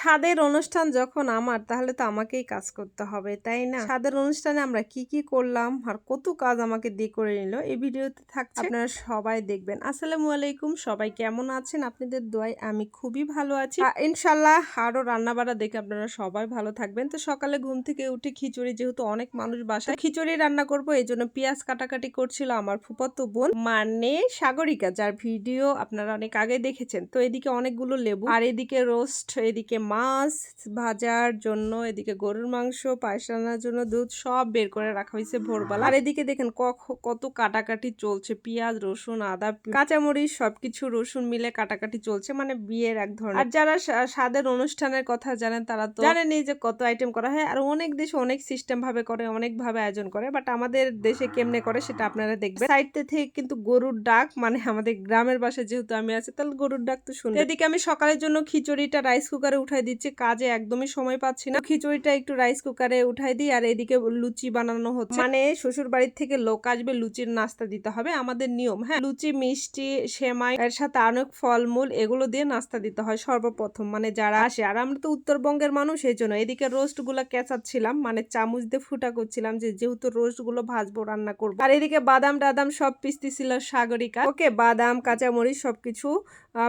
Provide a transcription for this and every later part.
স্বাদের অনুষ্ঠান যখন আমার, তাহলে তো আমাকেই কাজ করতে হবে, তাই না? স্বাদের অনুষ্ঠানে আমরা কি কি করলাম আর কত কাজ আমাকে দিয়ে করে নিল, এই ভিডিওতে থাকছে। আপনারা সবাই দেখবেন। আসসালামু আলাইকুম, সবাই কেমন আছেন? আপনাদের দোয়ায় আমি খুবই ভালো আছি। ইনশাল্লাহ আরও রান্না বাড়া দেখে আপনারা সবাই ভালো থাকবেন। তো সকালে ঘুম থেকে উঠে খিচুড়ি, যেহেতু অনেক মানুষ বাসায়, খিচুড়ি রান্না করব, এই জন্য পেঁয়াজ কাটাকাটি করছিল আমার ফুপাতো বোন মানে সাগরিকা, যার ভিডিও আপনারা অনেক আগে দেখেছেন। তো এদিকে অনেকগুলো লেবু, আর এদিকে রোস্ট, এদিকে মাছ ভাজার জন্য, এদিকে গরুর মাংস, পায়েস রান্নার জন্য দুধ সব বের করে রাখা হয়েছে ভোরবেলা। আর এদিকে দেখেন কত কাটাকাটি চলছে। পেঁয়াজ, রসুন, আদা, কাঁচামরিচ, সবকিছু রসুন মিলে কাটাকাটি চলছে। মানে বিয়ের এক ধরনের। আর যারা স্বাদের অনুষ্ঠানের কথা জানেন, তারা তো জানেনই যে কত আইটেম করা হয়। আর অনেক দেশে অনেক সিস্টেম ভাবে করে অনেক ভাবে আয়োজন করে। বাট আমাদের দেশে কেমনে করে সেটা আপনারা দেখবেন। সাইড থেকে কিন্তু গরুর ডাক মানে আমাদের গ্রামের বাসায় যেহেতু আমি আছি, তাহলে গরুর ডাক তো শুনি এদিকে আমি সকালের জন্য খিচুড়িটা রাইস কুকারে উঠাই দিচ্ছি, কাজে একদমই সময় পাচ্ছি না। খিচুড়িটা একটু রাইস কুকারে উঠাই দিই, আর এদিকে লুচি বানানো হচ্ছে। মানে শ্বশুর বাড়ির থেকে লোক আসবে, লুচির নাস্তা দিতে হবে, আমাদের নিয়ম হ্যাঁ? লুচি, মিষ্টি, সেমাই, এর সাথে অনেক ফলমূল, এগুলো দিয়ে নাস্তা দিতে হয় সর্বপ্রথম। মানে যারা আসে, আর আমরা তো উত্তরবঙ্গের মানুষ, এই জন্য এদিকে রোস্টগুলো কেঁচাচ্ছিলাম মানে চামচ দিয়ে ফুটা করছিলাম যে যেহেতু রোস্টগুলো ভাজবো, রান্না করব। আর এদিকে বাদাম টাদাম সব পিস্তি পিসতেছিল সাগরিকা ওকে, বাদাম, কাঁচামরিচ সবকিছু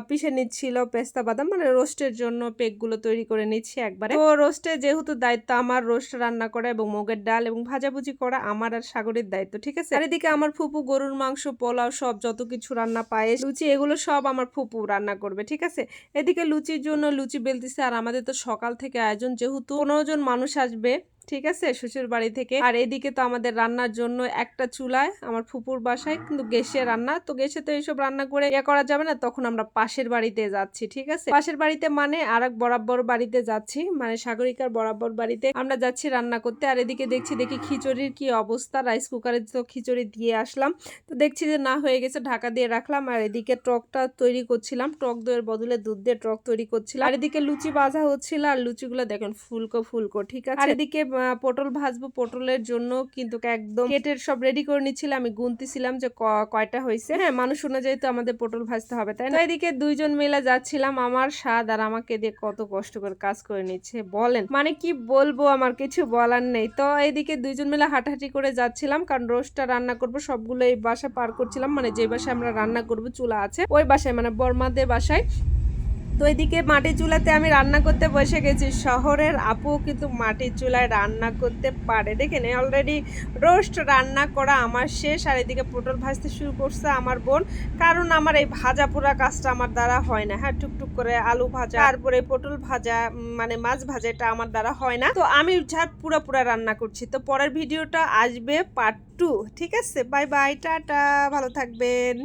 পিষে নিচ্ছিল পেস্তা বাদাম মানে রোস্টের জন্য পেকগুলো তৈরি করে নিচ্ছি একবারে। তো রোস্টে যেহেতু দায়িত্ব আমার, রোস্ট রান্না করা এবং মুগের ডাল এবং ভাজাভুজি করা আমার আর সাগরের দায়িত্ব, ঠিক আছে? আর এদিকে আমার ফুপু, গরুর মাংস, পোলাও সব যত কিছু রান্না পায়েস, লুচি, এগুলো সব আমার ফুপু রান্না করবে, ঠিক আছে? এদিকে লুচির জন্য লুচি বেলতেছে, আর আমাদের তো সকাল থেকে আয়োজন, যেহেতু পনেরো জন মানুষ আসবে ঠিক আছে? শ্বশুর বাড়ি থেকে। আর এদিকে তো আমাদের রান্নার জন্য একটা চুলায় আমার ফুপুর বাসায় কিন্তু গ্যাসে রান্না। তো গ্যাসে তো এইসব রান্না করে ইয়ে করা যাবে না। তখন আমরা পাশের বাড়িতে যাচ্ছি, ঠিক আছে? পাশের বাড়িতে মানে আর এক বরাবর বাড়িতে যাচ্ছি। মানে সাগরিকার বরাবর বাড়িতে আমরা যাচ্ছি রান্না করতে। আর এদিকে দেখছি, দেখি খিচুড়ির কি অবস্থা। রাইস কুকারে তো খিচুড়ি দিয়ে আসলাম। তো দেখছি যে না হয়ে গেছে, ঢাকা দিয়ে রাখলাম। আর এদিকে টকটা তৈরি করছিলাম। টক দইয়ের বদলে দুধ দিয়ে টক তৈরি করছিলাম। আর এদিকে লুচি বাজা হচ্ছিল। আর লুচিগুলো দেখেন, ফুলকো ফুলকো, ঠিক আছে? আর এদিকে পটল ভাজবো, পটলের জন্য কিন্তু একদম কেটের সব রেডি করে নিচ্ছিলাম আমি গুনতেছিলাম যে কয়টা হয়েছে। হ্যাঁ মানুষ অনুযায়ী তো আমাদের পটল ভাজতে হবে, তাই না? এদিকে দুইজন মিলে যাচ্ছিলাম আমার স্বাদ আর আমাকে দিয়ে কত কষ্ট করে কাজ করে নিচ্ছে, বলেন। মানে কি বলব, আমার কিছু বলার নেই। তো এদিকে দুইজন মিলে হাঁটাহাঁটি করে যাচ্ছিলাম, কারণ রোজটা রান্না করব, সবগুলো এই বাসা পার করছিলাম। মানে যে বাসায় আমরা রান্না করব, চুলা আছে, ওই বাসায় মানে বর্মাদের বাসায়। তো এদিকে মাটির চুলাতে আমি রান্না করতে বসে গেছি। শহরের আপু কিন্তু মাটির চুলায় রান্না করতে পারে। দেখেন অলরেডি রোস্ট রান্না করা আমার শেষ। আর এদিকে পটল ভাজতে শুরু করছে আমার বোন। কারণ আমার এই ভাজা পোড়া কাজটা আমার দ্বারা হয় না। হ্যাঁ টুকটুক করে আলু ভাজা, তারপরে পটল ভাজা মানে মাছ ভাজা, এটা আমার দ্বারা হয় না। তো আমি যা পুরা পুরা রান্না করছি। তো পরের ভিডিওটা আসবে পার্ট টু ঠিক আছে? বাই বাই টাটা। ভালো থাকবেন।